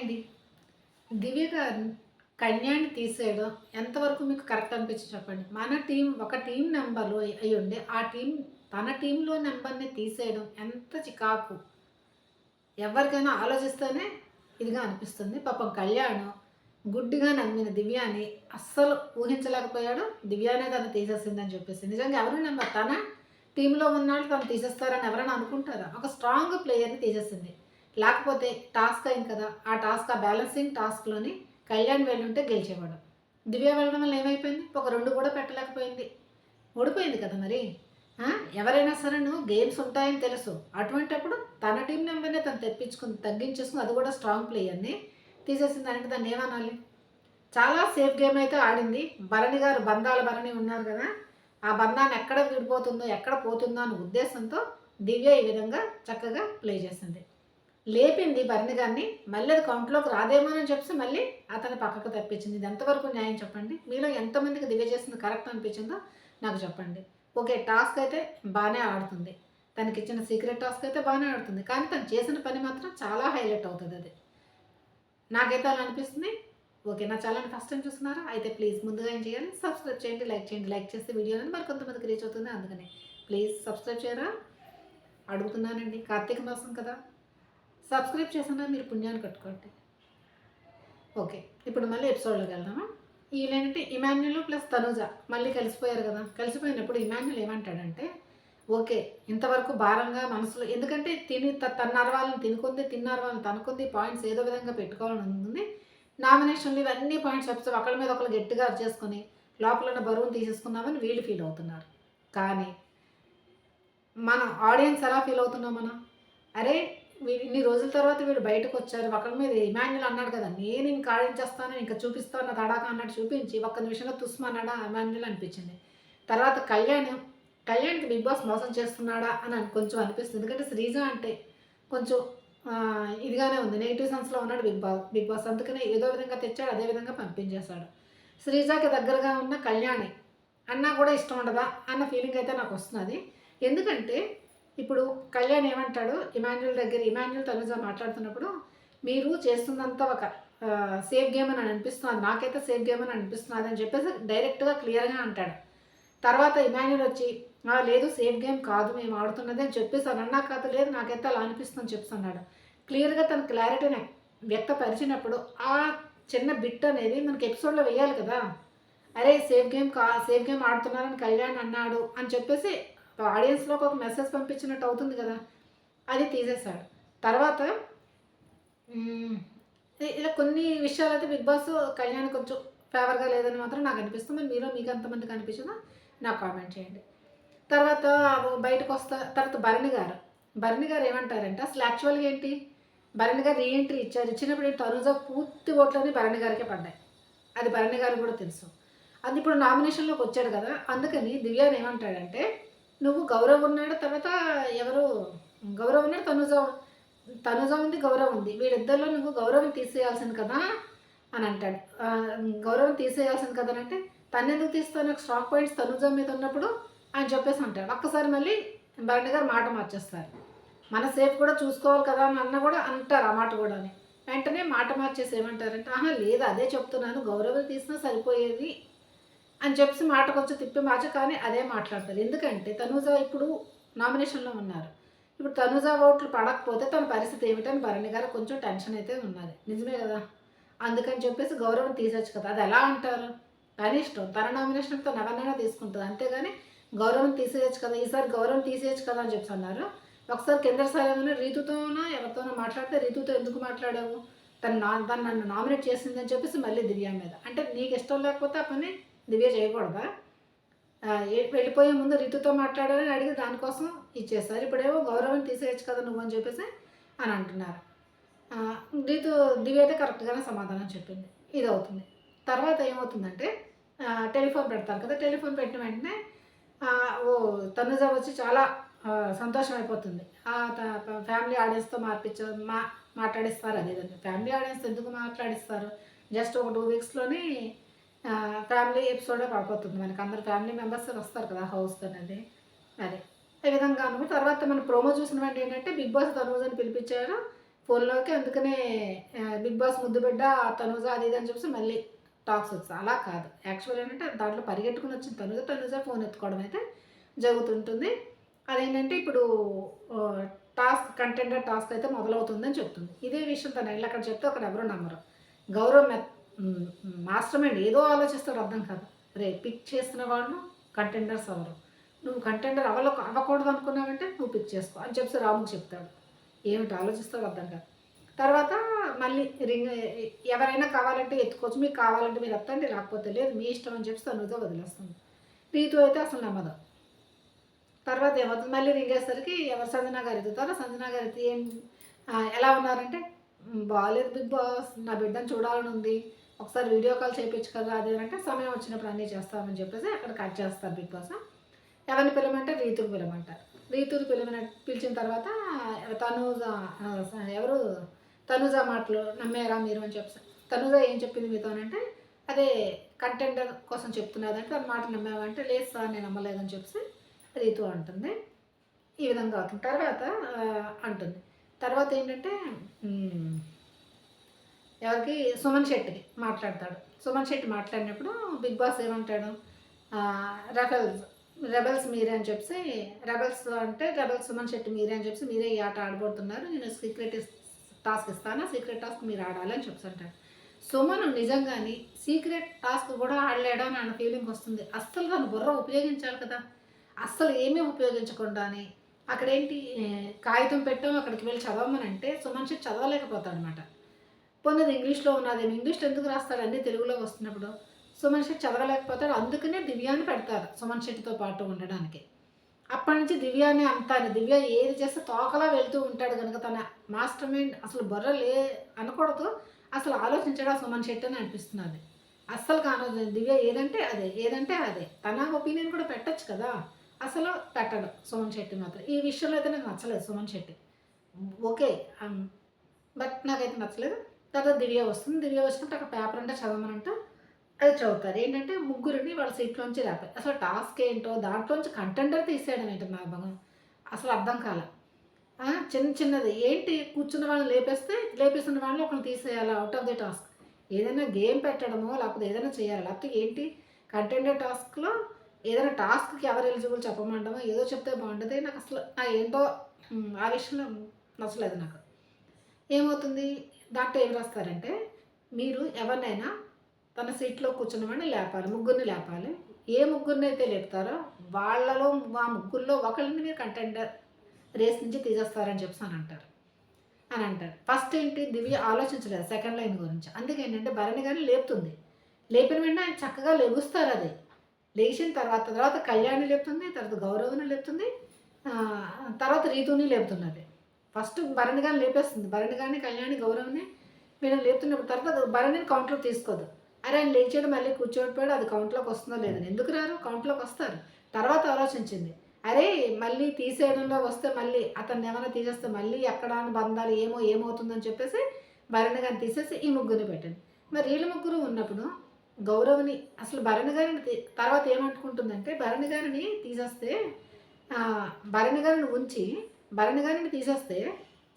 అండి దివ్య గారు కన్యాన్ని తీసేయడం ఎంతవరకు మీకు కరెక్ట్ అనిపించి చెప్పండి. మన టీం ఒక టీం నెంబర్లు అయి ఉండే ఆ టీం తన టీంలో నెంబర్ని తీసేయడం ఎంత చికాకు? ఎవరికైనా ఆలోచిస్తేనే ఇదిగా అనిపిస్తుంది. పాపం కళ్యాణ్ గుడ్డిగా నమ్మిన దివ్యాని అస్సలు ఊహించలేకపోయాడు. దివ్యానే తను తీసేసిందని చెప్పేసి. నిజంగా ఎవరి నెంబర్ తన టీంలో ఉన్నాళ్ళు తను తీసేస్తారని ఎవరైనా అనుకుంటారా? ఒక స్ట్రాంగ్ ప్లేయర్ని తీసేసింది. లేకపోతే టాస్క్ అయింది కదా ఆ టాస్క్ ఆ బ్యాలెన్సింగ్ టాస్క్లోని కళ్యాణ్ వెళ్ళుంటే గెలిచేవాడు. దివ్య వెళ్ళడం వల్ల ఏమైపోయింది? ఒక రెండు కూడా పెట్టలేకపోయింది. ఓడిపోయింది కదా మరి? ఎవరైనా సరే నువ్వు గేమ్స్ ఉంటాయని తెలుసు. అటువంటప్పుడు తన టీం నెంబర్నే తను తెప్పించుకుని తగ్గించేసుకుని అది కూడా స్ట్రాంగ్ ప్లేయర్ని తీసేసింది అంటే దాన్ని ఏమనాలి? చాలా సేఫ్ గేమ్ అయితే ఆడింది. భరణి గారు బంధాల భరణి ఉన్నారు కదా ఆ బంధాన్ని ఎక్కడ విడిపోతుందో ఎక్కడ పోతుందో అనే ఉద్దేశంతో దివ్య ఈ విధంగా చక్కగా ప్లే చేసింది. లేపింది భరణి గారిని మళ్ళీ అది కౌంట్లోకి రాదేమోనని చెప్పి మళ్ళీ అతని పక్కకు తప్పించింది. ఇది ఎంతవరకు న్యాయం చెప్పండి? మీలో ఎంతమందికి దివ్య చేసింది కరెక్ట్ అనిపించిందో నాకు చెప్పండి. ఓకే టాస్క్ అయితే బాగానే ఆడుతుంది. తనకి ఇచ్చిన సీక్రెట్ టాస్క్ అయితే బాగానే ఆడుతుంది. కానీ తను చేసిన పని మాత్రం చాలా హైలైట్ అవుతుంది అది. నాకైతే అలా అనిపిస్తుంది. ఓకే నా ఛానల్ ఫస్ట్ టైం చూస్తున్నారా? అయితే ప్లీజ్ ముందుగా ఏం చేయాలి? సబ్స్క్రైబ్ చేయండి లైక్ చేయండి. లైక్ చేస్తే వీడియో అనేది మరి కొంతమందికి రీచ్ అవుతుంది. అందుకని ప్లీజ్ సబ్స్క్రైబ్ చేయరా? అడుగుతున్నానండి. కార్తీక మాసం కదా. సబ్స్క్రైబ్ చేసినా మీరు పుణ్యాన్ని కట్టుకోండి. ఓకే ఇప్పుడు మళ్ళీ ఎపిసోడ్లోకి వెళ్దామా? వీళ్ళేంటంటే ఇమాన్యుల్ ప్లస్ తనుజ మళ్ళీ కలిసిపోయారు కదా. కలిసిపోయినప్పుడు ఇమాన్యుల్ ఏమంటాడంటే ఓకే ఇంతవరకు భారంగా మనసులో ఎందుకంటే తిని త- వాళ్ళని తినుకుంది తిన్నారు వాళ్ళని తనుకుంది పాయింట్స్ ఏదో విధంగా పెట్టుకోవాలని ఉంది. నామినేషన్లు ఇవన్నీ పాయింట్స్ చెప్తే ఒకళ్ళ మీద ఒకళ్ళు గట్టిగా చేసుకొని లోపల ఉన్న బరువును తీసేసుకున్నామని వీళ్ళు ఫీల్ అవుతున్నారు. కానీ మన ఆడియన్స్ ఎలా ఫీల్ అవుతున్నాం మనం? అరే వీడు ఇన్ని రోజుల తర్వాత వీడు బయటకు వచ్చారు ఒకరి మీద ఇమాన్యుల్ అన్నాడు కదా నేను ఇంకా ఆడించేస్తాను ఇంకా చూపిస్తాను నా తడాక అన్నట్టు చూపించి ఒక్క నిమిషంలో తుస్మన్నాడా ఇమాన్యుల్ అనిపించింది. తర్వాత కళ్యాణ్ కళ్యాణ్కి బిగ్ బాస్ మోసం చేస్తున్నాడా అని కొంచెం అనిపిస్తుంది. ఎందుకంటే శ్రీజ అంటే కొంచెం ఇదిగానే ఉంది. నెగిటివ్ సెన్స్లో ఉన్నాడు బిగ్ బాస్ బిగ్ బాస్. అందుకనే ఏదో విధంగా తెచ్చాడు అదే విధంగా పంపించేశాడు. శ్రీజాకి దగ్గరగా ఉన్న కళ్యాణి అన్నా కూడా ఇష్టం ఉండదా అన్న ఫీలింగ్ అయితే నాకు వస్తున్నది. ఎందుకంటే ఇప్పుడు కళ్యాణ్ ఏమంటాడు? ఇమాన్యుల్ దగ్గర ఇమాన్యుల్ తనుజ మాట్లాడుతున్నప్పుడు మీరు చేస్తున్నంత ఒక సేఫ్ గేమ్ అని అనిపిస్తున్నది. నాకైతే సేఫ్ గేమ్ అని అనిపిస్తున్నది అని చెప్పేసి డైరెక్ట్గా క్లియర్గా అంటాడు. తర్వాత ఇమాన్యుల్ వచ్చి "ఆ, లేదు సేఫ్ గేమ్ కాదు మేము ఆడుతున్నది అని చెప్పేసి అని అన్నా కాదు లేదు నాకైతే అలా అనిపిస్తుంది చెప్తున్నాడు క్లియర్గా తన క్లారిటీని వ్యక్తపరిచినప్పుడు ఆ చిన్న బిట్ అనేది మనకి ఎపిసోడ్లో వేయాలి కదా. అరే సేఫ్ గేమ్ కా సేఫ్ గేమ్ ఆడుతున్నారని కళ్యాణ్ అన్నాడు అని చెప్పేసి ఆడియన్స్లోకి ఒక మెసేజ్ పంపించినట్టు అవుతుంది కదా? అది తీసేశాడు. తర్వాత ఇలా కొన్ని విషయాలు అయితే బిగ్ బాస్ కళ్యాణ్ కొంచెం ఫేవర్గా లేదని మాత్రం నాకు అనిపిస్తుంది. మరి మీరు మీకు ఎంతమందికి అనిపించిందో నాకు కామెంట్ చేయండి. తర్వాత బయటకు వస్తా తర్వాత భరణి గారు. భరణి గారు ఏమంటారంటే అసలు యాక్చువల్గా ఏంటి? భరణి గారు రీఎంట్రీ ఇచ్చారు. ఇచ్చినప్పుడు ఏంటి? తనుజ పూర్తి ఓట్లని భరణి గారికే పడ్డాయి. అది భరణి గారికి కూడా తెలుసు. అది ఇప్పుడు నామినేషన్లోకి వచ్చాడు కదా? అందుకని దివ్యాని ఏమంటాడంటే నువ్వు గౌరవ్ ఉన్నాడు తర్వాత ఎవరు గౌరవ్ ఉన్నాడు తనుజ తనుజ ఉంది గౌరవ్ ఉంది. వీళ్ళిద్దరిలో నువ్వు గౌరవం తీసేయాల్సింది కదా అని అంటాడు. గౌరవం తీసేయాల్సింది కదా అని అంటే తను ఎందుకు తీస్తాను నాకు స్ట్రాంగ్ పాయింట్స్ తనుజ మీద ఉన్నప్పుడు అని చెప్పేసి అంటాడు. ఒక్కసారి మళ్ళీ భరణి గారు మాట మార్చేస్తారు. మన సేఫ్ కూడా చూసుకోవాలి కదా అని అన్న కూడా అంటారు ఆ మాట కూడా అని. వెంటనే మాట మార్చేసి ఏమంటారంటే ఆహా లేదు అదే చెప్తున్నాను. గౌరవం తీసినా సరిపోయేది అని చెప్పేసి మాట కొంచెం తిప్పి మార్చి కానీ అదే మాట్లాడతారు. ఎందుకంటే తనూజ ఇప్పుడు నామినేషన్లో ఉన్నారు. ఇప్పుడు తనూజ ఓట్లు పడకపోతే తన పరిస్థితి ఏమిటని భరణి గారు కొంచెం టెన్షన్ అయితే ఉన్నది. నిజమే కదా? అందుకని చెప్పేసి గౌరవం తీసొచ్చు కదా. అది ఎలా అంటారు? తన ఇష్టం. తన నామినేషన్ తను ఎవరినైనా తీసుకుంటుంది. అంతేగాని గౌరవం తీసేయచ్చు కదా? ఈసారి గౌరవం తీసేయచ్చు కదా అని చెప్పి అన్నారు. ఒకసారి కేంద్ర స్థాయిలో రీతుతోనో ఎవరితోనో మాట్లాడితే రీతుతో ఎందుకు మాట్లాడావు? తను నా తను నన్ను నామినేట్ చేసిందని చెప్పేసి మళ్ళీ దివ్యా మీద. అంటే నీకు ఇష్టం లేకపోతే ఆ పని దివ్య చేయకూడదా? వెళ్ళిపోయే ముందు రితుతో మాట్లాడాలని అడిగి దానికోసం ఇచ్చేసారు ఇప్పుడేమో గౌరవం తీసేయచ్చు కదా నువ్వు అని చెప్పేసి అని అంటున్నారు. ఆ, రీతు దివ్య అయితే కరెక్ట్గానే సమాధానం చెప్పింది. ఇది అవుతుంది తర్వాత ఏమవుతుందంటే టెలిఫోన్ పెడతారు కదా టెలిఫోన్ పెట్టిన వెంటనే ఓ తనుజ వచ్చి చాలా సంతోషం అయిపోతుంది ఫ్యామిలీ ఆడియన్స్తో మార్పించ మా మాట్లాడిస్తారు. అదేదండి ఫ్యామిలీ ఆడియన్స్ ఎందుకు మాట్లాడిస్తారు? జస్ట్ ఒక టూ వీక్స్లోనే ఫ్యామిలీ ఎపిసోడే పడిపోతుంది. మనకి అందరు ఫ్యామిలీ మెంబర్స్ వస్తారు కదా హౌస్ అనేది అదే. ఈ విధంగా అనుకుంటే తర్వాత మనం ప్రోమో చూసిన వెంటనే ఏంటంటే బిగ్ బాస్ తనుజని పిలిపించారు ఫోన్లోకి అందుకనే బిగ్ బాస్ ముద్దు బిడ్డ తనూజ అది ఇది అని చెప్పి మళ్ళీ టాక్స్ వస్తాయి అలా కాదు. యాక్చువల్ ఏంటంటే దాంట్లో పరిగెట్టుకుని వచ్చిన తనుజ తనుజ ఫోన్ ఎత్తుకోవడం అయితే జరుగుతుంటుంది. అదేంటంటే ఇప్పుడు టాస్క్ కంటెంటర్ టాస్క్ అయితే మొదలవుతుందని చెప్తుంది. ఇదే విషయం తను వెళ్ళి అక్కడ చెప్తే అక్కడ ఎవరు నమ్మరు. గౌరవ మాస్టర్ మైండ్ ఏదో ఆలోచిస్తాడు అర్థం కాదు. రే పిక్ చేసిన వాళ్ళు కంటెండర్స్ అవరు. నువ్వు కంటెండర్ అవ్వల అవ్వకూడదు అనుకున్నావంటే నువ్వు పిక్ చేసుకో అని చెప్పి రాముకి చెప్తాడు. ఏమిటి ఆలోచిస్తావు అర్థం కాదు. తర్వాత మళ్ళీ రింగ్ ఎవరైనా కావాలంటే ఎత్తుకోవచ్చు. మీకు కావాలంటే మీరు ఎత్తండి రాకపోతే లేదు మీ ఇష్టం అని చెప్పి తనుతో వదిలేస్తుంది రీతు అయితే అసలు నమ్మదు. తర్వాత ఏమవుతుంది? మళ్ళీ రింగ్ వేసరికి ఎవరు? సంజనా గారు ఎత్తుతారో? సంజనా గారు ఎత్తి ఏం ఎలా ఉన్నారంటే బాగాలేదు బిగ్ బాస్ నా బిడ్డను చూడాలని ఉంది. ఒకసారి వీడియో కాల్ చేయించు అది అంటే సమయం వచ్చినప్పుడు అన్నీ చేస్తామని చెప్పేసి అక్కడ కట్ చేస్తారు బిగ్ బాస్. ఎవరిని పిలవమంటే రీతుకు పిలవమంటారు రీతుకు పిలవన పిలిచిన తర్వాత తనూజ ఎవరు? తనూజ మాటలు నమ్మేరా మీరు అని చెప్పి తనూజ ఏం చెప్పింది మీతో అంటే అదే కంటెండర్ కోసం చెప్తున్నదంటే తన మాట నమ్మావంటే లేదు సార్ నేను నమ్మలేదని చెప్పి రీతు అంటుంది. ఈ విధంగా అవుతుంది. తర్వాత అంటుంది. తర్వాత ఏంటంటే ఎవరికి? సుమన్ శెట్టి మాట్లాడతాడు. సుమన్ శెట్టి మాట్లాడినప్పుడు బిగ్ బాస్ ఏమంటాడు? రెబెల్స్ రెబల్స్ మీరే అని చెప్పి రెబల్స్ అంటే రెబల్స్ సుమన్ శెట్టి మీరే అని చెప్పి మీరే ఈ ఆట ఆడబోతున్నారు. నేను సీక్రెట్ టాస్క్ ఇస్తాను? సీక్రెట్ టాస్క్ మీరు ఆడాలి అని చెప్పి అంటాడు. సుమన్ నిజంగాని సీక్రెట్ టాస్క్ కూడా ఆడలేడా అని అన్న ఫీలింగ్ వస్తుంది. అస్సలు తను బుర్ర ఉపయోగించాలి కదా. అస్సలు ఏమీ ఉపయోగించకుండానే అక్కడేంటి కాగితం పెట్టాం అక్కడికి వెళ్ళి చదవమని అంటే సుమన్ శెట్టి చదవలేకపోతాడు అనమాట పోనీ ఇంగ్లీష్లో ఉన్నది. ఇంగ్లీష్లో ఎందుకు రాస్తాడండి తెలుగులో వస్తున్నప్పుడు. సుమన్ శెట్టి చదవలేకపోతాడు. అందుకనే దివ్యాన్ని పెడతారు సుమన్ శెట్టితో పాటు ఉండడానికి. అప్పటి నుంచి దివ్యానే అంతాను. దివ్య ఏది చేస్తే తోకలా వెళ్తూ ఉంటాడు కనుక తన మాస్టర్ మైండ్ అసలు బుర్ర లే అనకూడదు. అసలు ఆలోచించడా సుమన్ శెట్టి అని అనిపిస్తున్నది. అస్సలు కాను దివ్య ఏదంటే అదే. ఏదంటే అదే. తన ఒపీనియన్ కూడా పెట్టచ్చు కదా. అసలు పెట్టడు సుమన్ శెట్టి మాత్రం. ఈ విషయంలో అయితే నాకు నచ్చలేదు సుమన్ శెట్టి. ఓకే. బట్ నాకైతే నచ్చలేదు. తర్వాత దివ్య వస్తుంది. దివ్య వచ్చినప్పుడు అక్కడ పేపర్ అంటే చదవమనంటే. అది చదువుతారు. ఏంటంటే ముగ్గురిని వాళ్ళ సీట్లోంచి లేపారు. అసలు టాస్క్ ఏంటో దాంట్లోంచి కంటెండర్ తీసేయడం ఏంటి నా భగం అసలు అర్థం కాల. చిన్న చిన్నది. ఏంటి? కూర్చున్న వాళ్ళని లేపేస్తే లేపేస్తున్న వాళ్ళని ఒకరిని తీసేయాలి? అవుట్ ఆఫ్ ది టాస్క్ ఏదైనా గేమ్ పెట్టడమో లేకపోతే ఏదైనా చేయాలి? లేకపోతే ఏంటి? కంటెండర్ టాస్క్లో ఏదైనా టాస్క్కి ఎవరు ఎలిజిబుల్ చెప్పమంటామో ఏదో చెప్తే బాగుంటుంది. నాకు అసలు ఏంటో ఆ విషయంలో నచ్చలేదు నాకు. ఏమవుతుంది? దాంట్లో ఏం రాస్తారంటే మీరు ఎవరినైనా తన సీట్లో కూర్చున్నవాడిని లేపాలి ముగ్గురిని లేపాలి. ఏ ముగ్గురిని అయితే లేపుతారో వాళ్ళలో ఆ ముగ్గురులో ఒకరిని మీరు కంటెండర్ రేస్ నుంచి తీసేస్తారని చెప్పి అని అంటారు. అని అంటారు. ఫస్ట్ ఏంటి? దివ్య ఆలోచించలేదు సెకండ్ లైన్ గురించి. అందుకే ఏంటంటే భరణి గారిని లేపుతుంది. లేపిన వెంటనే ఆయన చక్కగా లెగుస్తారు అది. లేచిన తర్వాత తర్వాత కళ్యాణి లేపుతుంది తర్వాత గౌరవని లేపుతుంది తర్వాత రీతుని లేపుతున్నది. ఫస్ట్ భరణి గారిని లేపేస్తుంది. భరణి గారిని కళ్యాణి గౌరవని వీళ్ళని లేపుతున్నప్పుడు తర్వాత భరణిని కౌంట్లో తీసుకోదు. అరే ఆయన లేచాడు మళ్ళీ కూర్చోడిపోయాడు అది కౌంట్లోకి వస్తుందో లేదని ఎందుకు రారు? కౌంట్లోకి వస్తారు. తర్వాత ఆలోచించింది. అరే మళ్ళీ తీసేయడంలో వస్తే మళ్ళీ అతన్ని ఏమైనా తీసేస్తే మళ్ళీ ఎక్కడ బంధాలు ఏమో ఏమవుతుందని చెప్పేసి భరణి గారిని తీసేసి ఈ ముగ్గురిని పెట్టింది మరి వీళ్ళ ముగ్గురు ఉన్నప్పుడు గౌరవని అసలు భరణి గారిని తర్వాత ఏమనుకుంటుందంటే భరణి గారిని తీసేస్తే భరణి గారిని ఉంచి భరణి గారిని తీసేస్తే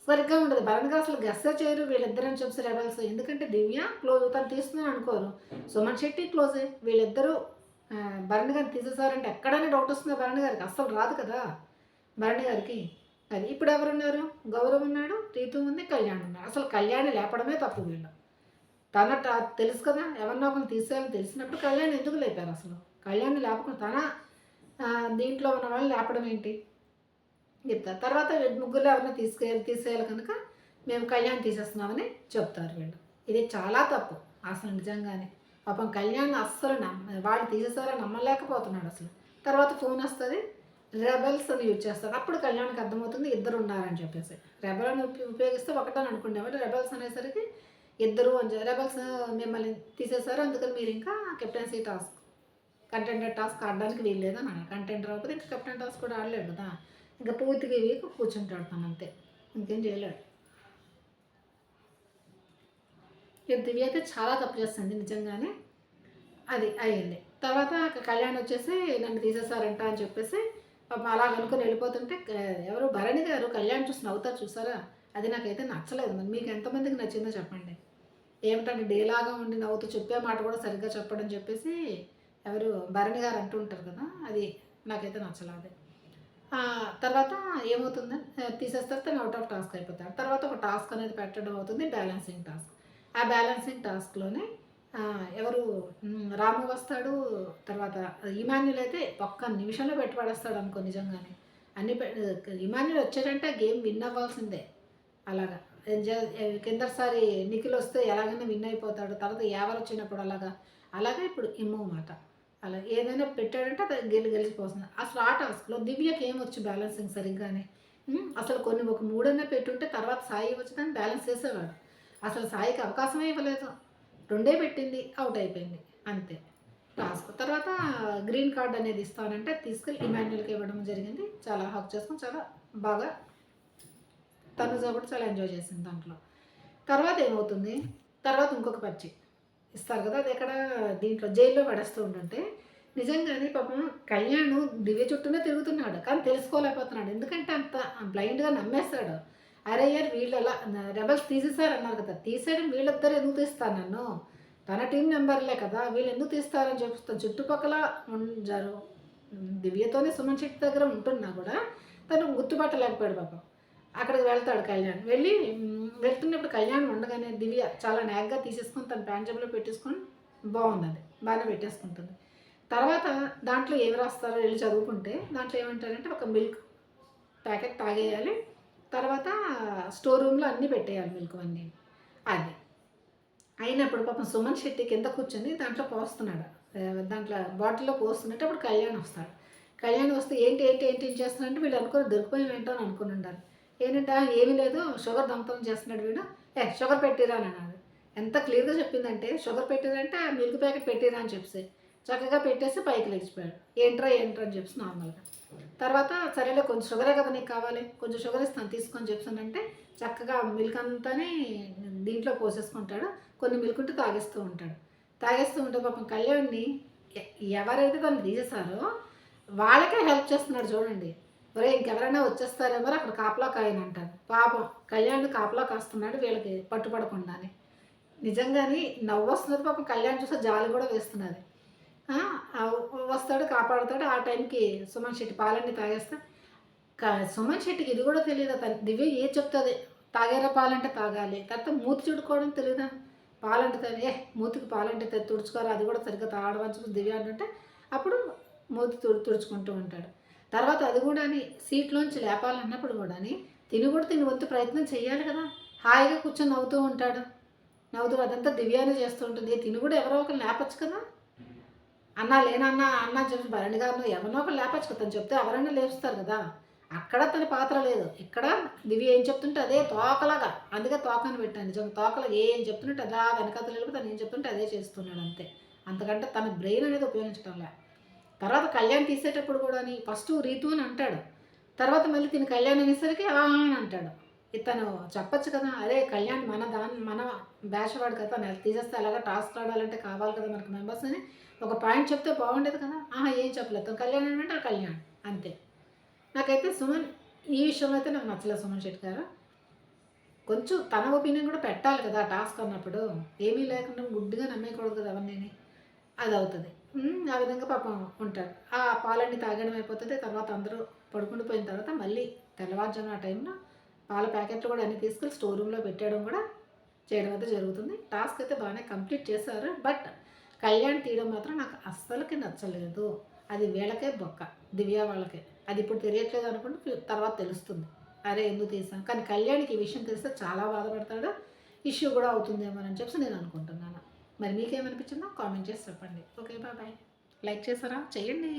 సరిగ్గా ఉండదు. భరణ్ గారు అసలు గెస్సే చేయరు. వీళ్ళిద్దరని చెప్పి రెబల్స్ ఎందుకంటే దివ్య క్లోజ్ తను తీస్తున్నాను అనుకోరు. సుమన్ శెట్టి క్లోజే వీళ్ళిద్దరూ భరణ్ గారిని తీసేసారంటే ఎక్కడైనా డౌట్ వస్తుందా భరణి గారికి అస్సలు రాదు కదా భరణి గారికి అది ఇప్పుడు ఎవరున్నారు? గౌరవ్ ఉన్నాడు రీతు ఉంది కళ్యాణ్ ఉన్నాడు అసలు కళ్యాణి లేపడమే తప్పు వీళ్ళు. తన ట- తెలుసు కదా ఎవరినో ఒకరిని తీసేయాలని తెలిసినప్పుడు కళ్యాణ్ ఎందుకు లేపారు అసలు? కళ్యాణ్ లేపకుండా తన దీంట్లో ఉన్న వాళ్ళని లేపడం ఏంటి? చెప్తారు. తర్వాత వీళ్ళు ముగ్గురు ఎవరినో తీసుకెళ్ళి తీసేయాలి కనుక మేము కళ్యాణ్ తీసేస్తున్నామని చెప్తారు వీళ్ళు. ఇది చాలా తప్పు. అసలు నిజంగానే. పాపం కళ్యాణ్ అస్సలు నమ్మ వాళ్ళు తీసేసారని నమ్మలేకపోతున్నాడు అసలు. తర్వాత ఫోన్ వస్తుంది. రెబల్స్ అని యూజ్ చేస్తారు. అప్పుడు కళ్యాణ్కి అర్థమవుతుంది ఇద్దరు ఉన్నారని చెప్పేసి. రెబల్ అని ఉపయోగిస్తే ఒకటని అనుకునేవాడు రెబల్స్ అనేసరికి ఇద్దరు అని రెబల్స్ మిమ్మల్ని తీసేశారు. అందుకని మీరు ఇంకా కెప్టెన్సీ టాస్క్ కంటెంటర్ టాస్క్ ఆడడానికి వీల్లేదని అని అన్నాడు అవ్వకపోతే ఇంకా కెప్టెన్ టాస్క్ కూడా ఆడలేదు కదా. ఇంకా పూర్తిగా వీక్ కూర్చుంటాడు తను అంతే. ఇంకేం చేయలేడు. ఇక దివ్య అయితే చాలా తప్పు చేస్తుంది నిజంగానే. అది అయ్యింది. తర్వాత కళ్యాణ్ వచ్చేసి నన్ను తీసేశారంట అని చెప్పేసి పాపం అలా అనుకుని వెళ్ళిపోతుంటే ఎవరు? భరణి గారు కళ్యాణ్ చూసి నవ్వుతారు చూసారా? అది నాకైతే నచ్చలేదు మరి. మీకు ఎంతమందికి నచ్చిందో చెప్పండి. ఏమిటంటే డేలాగా ఉండి నవ్వుతూ చెప్పే మాట కూడా సరిగ్గా చెప్పడం చెప్పేసి ఎవరు? భరణి గారు అంటూ ఉంటారు కదా అది నాకైతే నచ్చలేదు. తర్వాత ఏమవుతుంది తీసేస్తారు తను అవుట్ ఆఫ్ టాస్క్ అయిపోతాడు. తర్వాత ఒక టాస్క్ అనేది పెట్టడం అవుతుంది బ్యాలెన్సింగ్ టాస్క్ ఆ బ్యాలెన్సింగ్ టాస్క్లోనే ఎవరు రాము వస్తాడు తర్వాత ఇమాన్యుల్ అయితే ఒక్క నిమిషంలో పెట్టి పడేస్తాడు అనుకో నిజంగానే. అన్ని ఇమాన్యుల్ వచ్చాడంటే గేమ్ విన్ అవ్వాల్సిందే. అలాగా. ఎంజాయ్ కిందసారి నిఖిల్ వస్తే ఎలాగైనా విన్ అయిపోతాడు తర్వాత ఎవరు వచ్చినప్పుడు అలాగా. అలాగే ఇప్పుడు ఇమ్ము మాట. అలా ఏదైనా పెట్టాడంటే అది గెలి గెలిచిపోతుంది. అసలు ఆ టాస్క్లో దివ్యకి ఏమొచ్చు బ్యాలెన్సింగ్ సరిగ్గానే? అసలు కొన్ని ఒక మూడన్నా పెట్టుంటే తర్వాత సాయి వచ్చి దాన్ని బ్యాలెన్స్ చేసేవాడు. అసలు సాయికి అవకాశమే ఇవ్వలేదు. రెండే పెట్టింది అవుట్ అయిపోయింది. అంతే. టాస్క్ తర్వాత గ్రీన్ కార్డ్ అనేది ఇస్తానంటే తీసుకెళ్ళి ఇమాన్యుల్కి ఇవ్వడం జరిగింది. చాలా హక్ చేసుకుని చాలా బాగా తనుజ కూడా చాలా ఎంజాయ్ చేసింది దాంట్లో. తర్వాత ఏమవుతుంది? తర్వాత ఇంకొక పచ్చి. ఇస్తారు కదా అది ఎక్కడ దీంట్లో జైల్లో పడేస్తూ ఉంటుంటే నిజంగానే పాపం కళ్యాణ్ దివ్య చుట్టూనే తిరుగుతున్నాడు కానీ తెలుసుకోలేకపోతున్నాడు. ఎందుకంటే అంత బ్లైండ్గా నమ్మేస్తాడు. అరే యార్ వీళ్ళు అలా రెబల్స్ తీసేశారు అన్నారు కదా తీసేయడం వీళ్ళిద్దరు ఎందుకు తీస్తాను నన్ను? తన టీం నెంబర్లే కదా వీళ్ళు ఎందుకు తీస్తారని చెప్తాను చుట్టుపక్కల ఉండారు. దివ్యతోనే సుమన్ శక్తి దగ్గర ఉంటున్నా కూడా తను గుర్తుపట్టలేకపోయాడు పాపం. అక్కడికి వెళ్తాడు కళ్యాణ్. వెళ్ళి పెడుతున్నప్పుడు కళ్యాణం ఉండగానే దివ్య చాలా నాగ్గా తీసేసుకొని తన ప్యాంట్ పెట్టేసుకొని బాగుంది అది బాగానే పెట్టేసుకుంటుంది. తర్వాత దాంట్లో ఏమి రాస్తారో వెళ్ళి చదువుకుంటే దాంట్లో ఏమంటారంటే ఒక మిల్క్ ప్యాకెట్ తాగేయాలి. తర్వాత స్టోర్ రూమ్లో అన్నీ పెట్టేయాలి మిల్క్ అన్నీ. అది. అయినప్పుడు పాపం సుమన్ శెట్టి కింద కూర్చుని దాంట్లో పోస్తున్నాడు. దాంట్లో బాటిల్లో పోస్తున్నట్టు అప్పుడు కళ్యాణ్ వస్తాడు. కళ్యాణ్ వస్తే ఏంటి ఏంటి ఏంటి ఏం చేస్తున్నాడంటే వీళ్ళు అనుకుని దొరికిపోయి ఏంటో అని అనుకుని ఉండాలి. ఏంటంటే? ఏమీ లేదు. షుగర్ దొంగతనం చేస్తున్నాడు వీడు. ఏ షుగర్ పెట్టిరా అని అన్నాడు. ఎంత క్లియర్గా చెప్పిందంటే షుగర్ పెట్టిరంటే ఆ మిల్క్ ప్యాకెట్ పెట్టిరా అని చెప్పి చక్కగా పెట్టేసి పైకి లేచిపోయాడు. ఏంట్రా ఏంట్రా అని చెప్పి నార్మల్గా. తర్వాత సరేలే కొంచెం షుగరే కదా నీకు కావాలి. కొంచెం షుగర్ ఇస్తాను తీసుకొని చెప్పానంటే చక్కగా మిల్క్ అంతానే దీంట్లో పోసేసుకుంటాడు. కొన్ని మిల్క్ ఉంటే తాగేస్తూ ఉంటాడు. తాగేస్తూ ఉంటే పాపం కళ్యాణ్ని ఎవరైతే తను తీసేశారో వాళ్ళకే హెల్ప్ చేస్తున్నాడు చూడండి. ఒరే ఇంకెవరైనా వచ్చేస్తారేమో అక్కడ కాపలా కాయని అంటారు. పాపం కళ్యాణ్ కాపలా కాస్తున్నాడు వీళ్ళకి పట్టుపడకుండానే. నిజంగానే నవ్వొస్తున్నది పాపం కళ్యాణ్ చూస్తే జాలి కూడా వేస్తున్నది. వస్తాడు కాపాడుతాడు. ఆ టైంకి సుమన్ శెట్టి పాలన్నీ తాగేస్తా. సుమన్ శెట్టికి ఇది కూడా తెలియదు తను? దివ్య ఏ చెప్తుంది? తాగేరా పాలంటే తాగాలి. తర్వాత మూతి చుడుకోవడం తెలియదా? పాలంటే ఏ మూతికి పాలంటే తుడుచుకోరా అది కూడా సరిగ్గా తాగడం చెప్పి దివ్య అంటుంటే అప్పుడు మూతి తుడు తుడుచుకుంటూ ఉంటాడు. తర్వాత అది కూడా సీట్లోంచి లేపాలన్నప్పుడు కూడా తిని కూడా తిని వంతు ప్రయత్నం చేయాలి కదా. హాయిగా కూర్చొని నవ్వుతూ ఉంటాడు. నవ్వుతూ అదంతా దివ్యాన్ని చేస్తూ ఉంటుంది. తిని కూడా ఎవరో ఒకరు లేపచ్చు కదా. అన్నా లేనన్నా అన్న చెప్పి భరణి గారు ఎవరినో ఒకరు లేపచ్చు కదా. తను చెప్తే ఎవరైనా లేపుస్తారు కదా. అక్కడ తన పాత్ర లేదు. ఇక్కడ దివ్య ఏం చెప్తుంటే అదే తోకలాగా అందుకే తోకని పెట్టాను. నిజం తోకలా ఏం చెప్తుంటే అలా వెనకాతలు తను ఏం చెప్తుంటే అదే చేస్తున్నాడు అంతే. అంతకంటే తన బ్రెయిన్ అనేది ఉపయోగించడం లే. తర్వాత కళ్యాణ్ తీసేటప్పుడు కూడా ఫస్ట్ రీతు అని అంటాడు. తర్వాత మళ్ళీ తిని కళ్యాణ్ అనేసరికి ఆ అని అంటాడు. ఇతను చెప్పొచ్చు కదా అరే కళ్యాణ్ మన దాని మన బ్యాచ్ వాడు కదా నెల తీసేస్తే అలాగా టాస్క్ రాడాలంటే కావాలి కదా మనకు మెంబర్స్ అని ఒక పాయింట్ చెప్తే బాగుండేది కదా ఆహా ఏం చెప్పలేదు. కళ్యాణ్ అంటే ఆ కళ్యాణ్ అంతే. నాకైతే సుమన్ ఈ విషయంలో అయితే నాకు నచ్చలేదు సుమన్ శెట్టి గారు. కొంచెం తన ఒపీనియన్ కూడా పెట్టాలి కదా టాస్క్ అన్నప్పుడు. ఏమీ లేకుండా గుడ్డుగా నమ్మేయకూడదు కదా అవన్నీ అది అవుతుంది. ఆ విధంగా పాపం ఉంటాడు ఆ పాలన్నీ తాగడం అయిపోతుంది తర్వాత అందరూ పడుకుండి పోయిన తర్వాత మళ్ళీ తెల్లవారుజామున ఆ టైంలో పాల ప్యాకెట్లు కూడా అన్ని తీసుకెళ్ళి స్టోర్ రూమ్లో పెట్టడం కూడా చేయడం అయితే జరుగుతుంది. టాస్క్ అయితే బాగానే కంప్లీట్ చేశారు బట్ కళ్యాణ్ తీయడం మాత్రం నాకు అస్సలకి నచ్చలేదు. అది వీళ్ళకే బొక్క దివ్య వాళ్ళకే. అది ఇప్పుడు తెలియట్లేదు అనుకుంటే తర్వాత తెలుస్తుంది. అరే ఎందుకు తీసాం? కానీ కళ్యాణ్కి ఈ విషయం తెలిస్తే చాలా బాధపడతాడు. ఇష్యూ కూడా అవుతుందేమో అని చెప్పి నేను అనుకుంటున్నాను. మరి మీకేమనిపించిందో కామెంట్ చేసి చెప్పండి. ఓకే బాయ్ లైక్ చేసారా చేయండి.